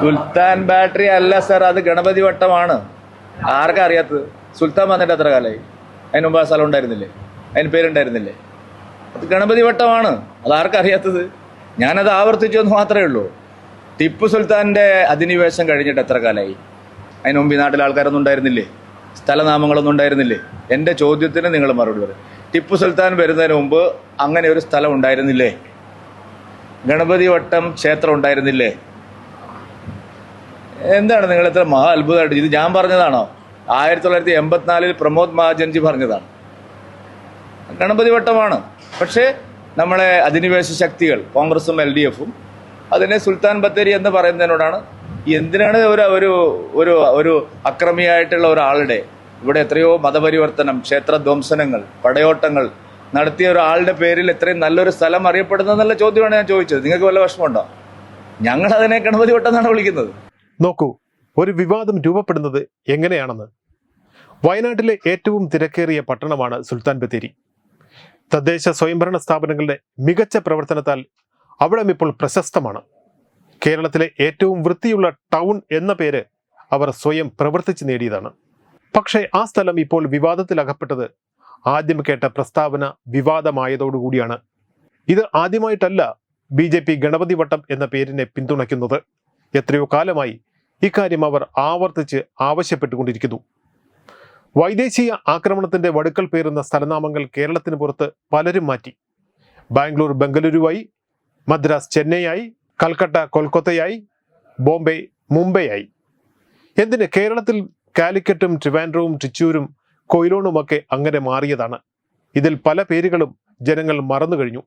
സുൽത്താൻ battery അല്ല sir അത് ഗണപതി വട്ടമാണ്. ആർക്കാ അറിയാത്തത്? സുൽത്താൻ വന്നിട്ട് എത്ര കാലമായി അതിന് മുമ്പ് ആ സ്ഥലം ഉണ്ടായിരുന്നില്ലേ? അതിന് പേരുണ്ടായിരുന്നില്ലേ? അത് ഗണപതി വട്ടമാണ്. അത് ആർക്കാ അറിയാത്തത്? ഞാനത് ആവർത്തിച്ചു എന്ന് മാത്രമേ ഉള്ളൂ. ടിപ്പു സുൽത്താന്റെ അധിനിവേശം കഴിഞ്ഞിട്ട് എത്ര കാലമായി അതിന് മുമ്പ് ഈ നാട്ടിൽ ആൾക്കാരൊന്നും ഉണ്ടായിരുന്നില്ലേ? സ്ഥലനാമങ്ങളൊന്നും ഉണ്ടായിരുന്നില്ലേ? എന്റെ ചോദ്യത്തിന് നിങ്ങൾ മറുപടി പറയും. ടിപ്പു സുൽത്താൻ വരുന്നതിന് മുമ്പ് അങ്ങനെ ഒരു സ്ഥലം ഉണ്ടായിരുന്നില്ലേ? ഗണപതി വട്ടം ക്ഷേത്രം ഉണ്ടായിരുന്നില്ലേ? എന്താണ് നിങ്ങൾ ഇത്ര മഹാ അത്ഭുതമായിട്ട് ഇത് ഞാൻ പറഞ്ഞതാണോ? ആയിരത്തി തൊള്ളായിരത്തി എൺപത്തിനാലിൽ പ്രമോദ് മഹാജൻജി പറഞ്ഞതാണ്. ഗണപതി വട്ടമാണ് പക്ഷേ നമ്മളെ അധിനിവേശ ശക്തികൾ കോൺഗ്രസും എൽ ഡി എഫും അതിനെ സുൽത്താൻ ബത്തേരി എന്ന് പറയുന്നതിനോടാണ് എന്തിനാണ് ഒരു ഒരു ഒരു ഒരു അക്രമിയായിട്ടുള്ള ഒരാളുടെ ഇവിടെ എത്രയോ മതപരിവർത്തനം ക്ഷേത്രധ്വംസനങ്ങൾ പടയോട്ടങ്ങൾ നടത്തിയ ഒരാളുടെ പേരിൽ എത്രയും നല്ലൊരു സ്ഥലം അറിയപ്പെടുന്നതെന്നുള്ള ചോദ്യമാണ് ഞാൻ ചോദിച്ചത്. നിങ്ങൾക്ക് വല്ല വിഷമമുണ്ടോ? ഞങ്ങൾ അതിനെ ഗണപതി വട്ടം എന്നാണ് വിളിക്കുന്നത്. നോക്കൂ ഒരു വിവാദം രൂപപ്പെടുന്നത് എങ്ങനെയാണെന്ന്. വയനാട്ടിലെ ഏറ്റവും തിരക്കേറിയ പട്ടണമാണ് സുൽത്താൻ ബത്തേരി. തദ്ദേശ സ്വയംഭരണ സ്ഥാപനങ്ങളുടെ മികച്ച പ്രവർത്തനത്താൽ അവിടം ഇപ്പോൾ പ്രശസ്തമാണ്. കേരളത്തിലെ ഏറ്റവും വൃത്തിയുള്ള ടൗൺ എന്ന പേര് അവർ സ്വയം പ്രവർത്തിച്ച് നേടിയതാണ്. പക്ഷേ ആ സ്ഥലം ഇപ്പോൾ വിവാദത്തിലകപ്പെട്ടത് ആദ്യം കേട്ട പ്രസ്താവന വിവാദമായതോടുകൂടിയാണ്. ഇത് ആദ്യമായിട്ടല്ല B J P Ganapathi Vattam എന്ന പേരിനെ പിന്തുണയ്ക്കുന്നത്. എത്രയോ കാലമായി ഇക്കാര്യം അവർ ആവർത്തിച്ച് ആവശ്യപ്പെട്ടുകൊണ്ടിരിക്കുന്നു. വൈദേശീയ ആക്രമണത്തിന്റെ വടുക്കൽ പേരുന്ന സ്ഥലനാമങ്ങൾ കേരളത്തിന് പുറത്ത് പലരും മാറ്റി. ബാംഗ്ലൂർ ബംഗളൂരുവായി മദ്രാസ് ചെന്നൈയായി കൽക്കട്ട കൊൽക്കത്തയായി ബോംബെ മുംബൈയായി. എന്തിന് കേരളത്തിൽ കാലിക്കറ്റും ട്രിവാൻഡ്രവും ട്രിച്ചൂരും കൊയിലോണുമൊക്കെ അങ്ങനെ മാറിയതാണ്. ഇതിൽ പല പേരുകളും ജനങ്ങൾ മറന്നു കഴിഞ്ഞു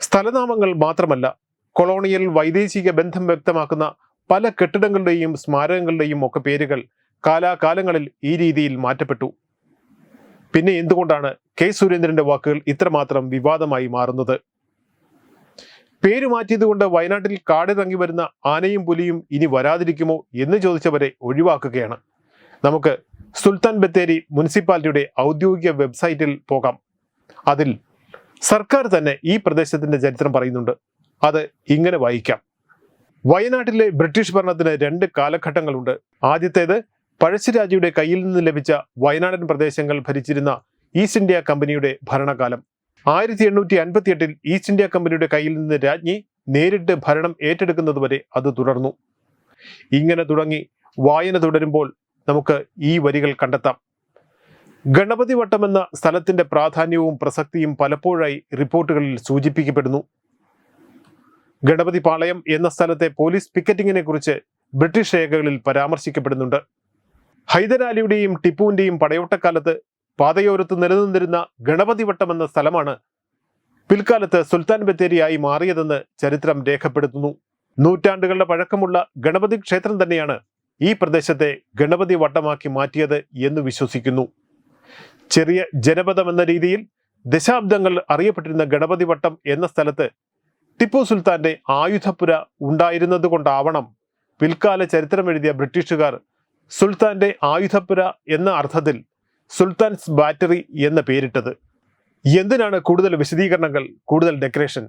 സ്ഥലനാമങ്ങൾ മാത്രമല്ല കൊളോണിയൽ വൈദേശിക ബന്ധം വ്യക്തമാക്കുന്ന പല കെട്ടിടങ്ങളുടെയും സ്മാരകങ്ങളുടെയും ഒക്കെ പേരുകൾ കാലാകാലങ്ങളിൽ ഈ രീതിയിൽ മാറ്റപ്പെട്ടു. പിന്നെ എന്തുകൊണ്ടാണ് കെ സുരേന്ദ്രന്റെ വാക്കുകൾ ഇത്രമാത്രം വിവാദമായി മാറുന്നത്? പേര് മാറ്റിയതുകൊണ്ട് വയനാട്ടിൽ കാടിറങ്ങി വരുന്ന ആനയും പുലിയും ഇനി വരാതിരിക്കുമോ എന്ന് ചോദിച്ചവരെ ഒഴിവാക്കുകയാണ്. നമുക്ക് സുൽത്താൻ ബത്തേരി മുനിസിപ്പാലിറ്റിയുടെ ഔദ്യോഗിക വെബ്സൈറ്റിൽ പോകാം. അതിൽ സർക്കാർ തന്നെ ഈ പ്രദേശത്തിന്റെ ചരിത്രം പറയുന്നുണ്ട്. അത് ഇങ്ങനെ വായിക്കാം. വയനാട്ടിലെ ബ്രിട്ടീഷ് ഭരണത്തിന് രണ്ട് കാലഘട്ടങ്ങളുണ്ട്. ആദ്യത്തേത് പഴശ്ശിരാജയുടെ കയ്യിൽ നിന്ന് ലഭിച്ച വയനാടൻ പ്രദേശങ്ങൾ ഭരിച്ചിരുന്ന ഈസ്റ്റ് ഇന്ത്യ കമ്പനിയുടെ ഭരണകാലം. ആയിരത്തി എണ്ണൂറ്റി അൻപത്തി എട്ടിൽ ഈസ്റ്റ് ഇന്ത്യ കമ്പനിയുടെ കയ്യിൽ നിന്ന് രാജ്ഞി നേരിട്ട് ഭരണം ഏറ്റെടുക്കുന്നതുവരെ അത് തുടർന്നു. ഇങ്ങനെ തുടങ്ങി വായന തുടരുമ്പോൾ നമുക്ക് ഈ വരികൾ കണ്ടെത്താം. ഗണപതി വട്ടം എന്ന സ്ഥലത്തിന്റെ പ്രാധാന്യവും പ്രസക്തിയും പലപ്പോഴായി റിപ്പോർട്ടുകളിൽ സൂചിപ്പിക്കപ്പെടുന്നു. ഗണപതി പാളയം എന്ന സ്ഥലത്തെ പോലീസ് പിക്കറ്റിങ്ങിനെ കുറിച്ച് ബ്രിട്ടീഷ് രേഖകളിൽ പരാമർശിക്കപ്പെടുന്നുണ്ട്. ഹൈദരാലിയുടെയും ടിപ്പുവിന്റെയും പടയോട്ടക്കാലത്ത് പാതയോരത്ത് നിലനിന്നിരുന്ന ഗണപതി വട്ടം എന്ന സ്ഥലമാണ് പിൽക്കാലത്ത് സുൽത്താൻ ബത്തേരിയായി മാറിയതെന്ന് ചരിത്രം രേഖപ്പെടുത്തുന്നു. നൂറ്റാണ്ടുകളുടെ പഴക്കമുള്ള ഗണപതി ക്ഷേത്രം തന്നെയാണ് ഈ പ്രദേശത്തെ ഗണപതി വട്ടമാക്കി മാറ്റിയത് എന്ന് വിശ്വസിക്കുന്നു. ചെറിയ ജനപദം എന്ന രീതിയിൽ ദശാബ്ദങ്ങൾ അറിയപ്പെട്ടിരുന്ന ഗണപതി വട്ടം എന്ന സ്ഥലത്ത് ടിപ്പു സുൽത്താന്റെ ആയുധപ്പുര ഉണ്ടായിരുന്നത് കൊണ്ടാവണം പിൽക്കാല ചരിത്രം എഴുതിയ ബ്രിട്ടീഷുകാർ സുൽത്താന്റെ ആയുധപ്പുര എന്ന അർത്ഥത്തിൽ സുൽത്താൻസ് ബാറ്ററി എന്ന പേരിട്ടത്. എന്തിനാണ് കൂടുതൽ വിശദീകരണങ്ങൾ കൂടുതൽ ഡെക്കറേഷൻ?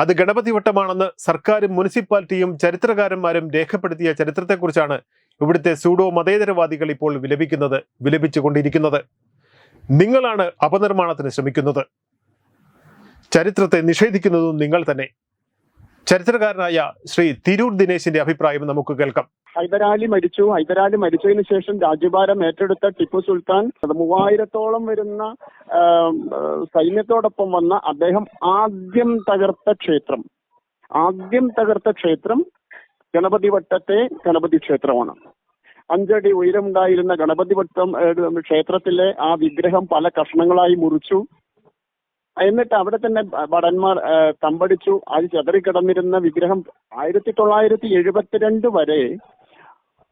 അത് ഗണപതി വട്ടമാണെന്ന് സർക്കാരും മുനിസിപ്പാലിറ്റിയും ചരിത്രകാരന്മാരും രേഖപ്പെടുത്തിയ ചരിത്രത്തെക്കുറിച്ചാണ് ഇവിടുത്തെ സൂഡോ മതേതരവാദികൾ ഇപ്പോൾ വിലപിക്കുന്നത് വിലപിച്ചുകൊണ്ടിരിക്കുന്നത്. നിങ്ങളാണ് അപനിർമ്മാണത്തിന് ശ്രമിക്കുന്നത്. ചരിത്രത്തെ നിഷേധിക്കുന്നതും നിങ്ങൾ തന്നെ. ചരിത്രകാരനായ ശ്രീ തിരൂർ ദിനേശിന്റെ അഭിപ്രായം നമുക്ക് കേൾക്കാം. ഹൈദരാലി മരിച്ചു. ഹൈദരാലി മരിച്ചതിന് ശേഷം രാജ്യഭാരം ഏറ്റെടുത്ത ടിപ്പു സുൽത്താൻ മൂവായിരത്തോളം വരുന്ന സൈന്യത്തോടൊപ്പം വന്ന അദ്ദേഹം ആദ്യം തകർത്ത ക്ഷേത്രം. ആദ്യം തകർത്ത ക്ഷേത്രം ഗണപതി വട്ടത്തെ ഗണപതി ക്ഷേത്രമാണ്. അഞ്ചടി ഉയരമുണ്ടായിരുന്ന ഗണപതി വട്ടം ക്ഷേത്രത്തിലെ ആ വിഗ്രഹം പല കഷ്ണങ്ങളായി മുറിച്ചു. എന്നിട്ട് അവിടെ തന്നെ ഭടന്മാർ തമ്പടിച്ചു അത് ചെതറിക്കിടന്നിരുന്ന വിഗ്രഹം ആയിരത്തി തൊള്ളായിരത്തി എഴുപത്തിരണ്ട് വരെ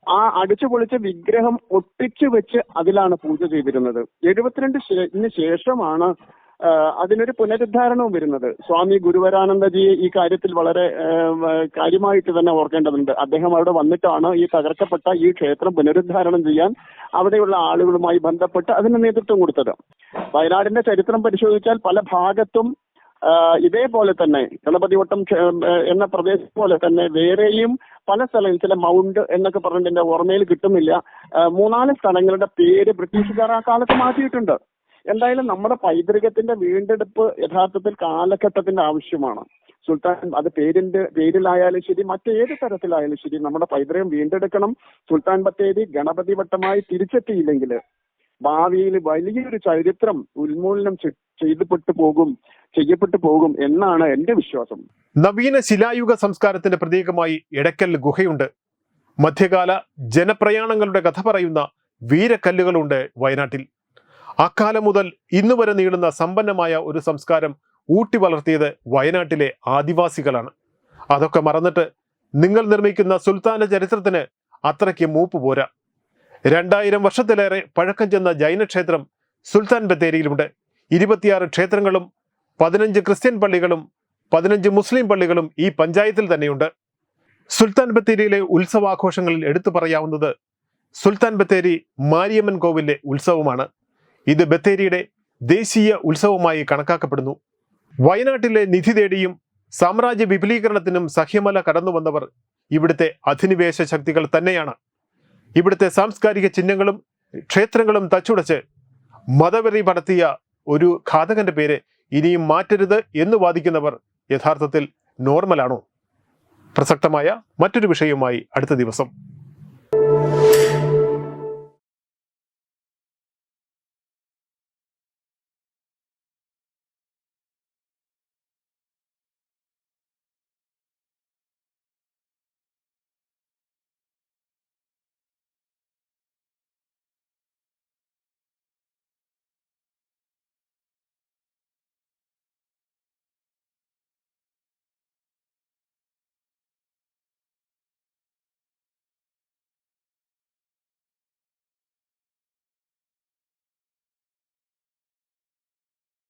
ആ അടിച്ചു പൊളിച്ച വിഗ്രഹം ഒട്ടിച്ചു വെച്ച് അതിലാണ് പൂജ ചെയ്തിരുന്നത്. എഴുപത്തിരണ്ട് ശേ- ശേഷമാണ് അതിനൊരു പുനരുദ്ധാരണവും വരുന്നത്. സ്വാമി ഗുരുവരാനന്ദജി ഈ കാര്യത്തിൽ വളരെ കാര്യമായിട്ട് തന്നെ ഓർക്കേണ്ടതുണ്ട്. അദ്ദേഹം അവിടെ വന്നിട്ടാണ് ഈ തകർക്കപ്പെട്ട ഈ ക്ഷേത്രം പുനരുദ്ധാരണം ചെയ്യാൻ അവിടെയുള്ള ആളുകളുമായി ബന്ധപ്പെട്ട് അതിന് നേതൃത്വം കൊടുത്തത്. വയനാടിന്റെ ചരിത്രം പരിശോധിച്ചാൽ പല ഭാഗത്തും ഇതേപോലെ തന്നെ ഗണപതിവട്ടം എന്ന പ്രദേശം പോലെ തന്നെ വേറെയും പല സ്ഥലങ്ങളിൽ ചില മൗണ്ട് എന്നൊക്കെ പറഞ്ഞിട്ട് എന്റെ ഓർമ്മയിൽ കിട്ടുന്നില്ല. മൂന്നാൽ സ്ഥലങ്ങളുടെ പേര് ബ്രിട്ടീഷുകാർ ആ കാലത്ത് മാറ്റിയിട്ടുണ്ട്. എന്തായാലും നമ്മുടെ പൈതൃകത്തിന്റെ വീണ്ടെടുപ്പ് യഥാർത്ഥത്തിൽ കാലഘട്ടത്തിന്റെ ആവശ്യമാണ്. സുൽത്താൻ അത് പേരിന്റെ പേരിലായാലും ശരി മറ്റേത് തരത്തിലായാലും ശരി നമ്മുടെ പൈതൃകം വീണ്ടെടുക്കണം. സുൽത്താൻ ബത്തേരി ഗണപതി വട്ടമായി തിരിച്ചെത്തിയില്ലെങ്കിൽ ഭാവിയിൽ വലിയൊരു ചരിത്രം ഉന്മൂലനം ചെയ്തപ്പെട്ടു പോകും ചെയ്യപ്പെട്ടു പോകും എന്നാണ് എന്റെ വിശ്വാസം. നവീന ശിലായുഗ സംസ്കാരത്തിന്റെ പ്രതീകമായി എടക്കൽ ഗുഹയുണ്ട്. മധ്യകാല ജനപ്രയാണങ്ങളുടെ കഥ പറയുന്ന വീരക്കല്ലുകളുണ്ട് വയനാട്ടിൽ. അക്കാലം മുതൽ ഇന്നു വരെ നീളുന്ന സമ്പന്നമായ ഒരു സംസ്കാരം ഊട്ടി വളർത്തിയത് വയനാട്ടിലെ ആദിവാസികളാണ്. അതൊക്കെ മറന്നിട്ട് നിങ്ങൾ നിർമ്മിക്കുന്ന സുൽത്താന്റെ ചരിത്രത്തിന് അത്രയ്ക്ക് മൂപ്പ് പോരാ. രണ്ടായിരം വർഷത്തിലേറെ പഴക്കം ചെന്ന ജൈനക്ഷേത്രം സുൽത്താൻ ബത്തേരിയിലുണ്ട്. ഇരുപത്തിയാറ് ക്ഷേത്രങ്ങളും പതിനഞ്ച് ക്രിസ്ത്യൻ പള്ളികളും പതിനഞ്ച് മുസ്ലിം പള്ളികളും ഈ പഞ്ചായത്തിൽ തന്നെയുണ്ട്. സുൽത്താൻ ബത്തേരിയിലെ ഉത്സവാഘോഷങ്ങളിൽ എടുത്തു പറയാവുന്നത് സുൽത്താൻ ബത്തേരി മാരിയമ്മൻ കോവിലെ ഉത്സവമാണ്. ഇത് ബത്തേരിയുടെ ദേശീയ ഉത്സവമായി കണക്കാക്കപ്പെടുന്നു. വയനാട്ടിലെ നിധി തേടിയും സാമ്രാജ്യ വിപുലീകരണത്തിനും സഹ്യമല കടന്നു വന്നവർ ഇവിടുത്തെ അധിനിവേശ ശക്തികൾ തന്നെയാണ്. ഇവിടുത്തെ സാംസ്കാരിക ചിഹ്നങ്ങളും ക്ഷേത്രങ്ങളും തച്ചുടച്ച് മതവെറി പടത്തിയ ഒരു ഘാതകന്റെ പേര് ഇനിയും മാറ്റരുത് എന്ന് വാദിക്കുന്നവർ യഥാർത്ഥത്തിൽ നോർമലാണോ? പ്രസക്തമായ മറ്റൊരു വിഷയവുമായി അടുത്ത ദിവസം.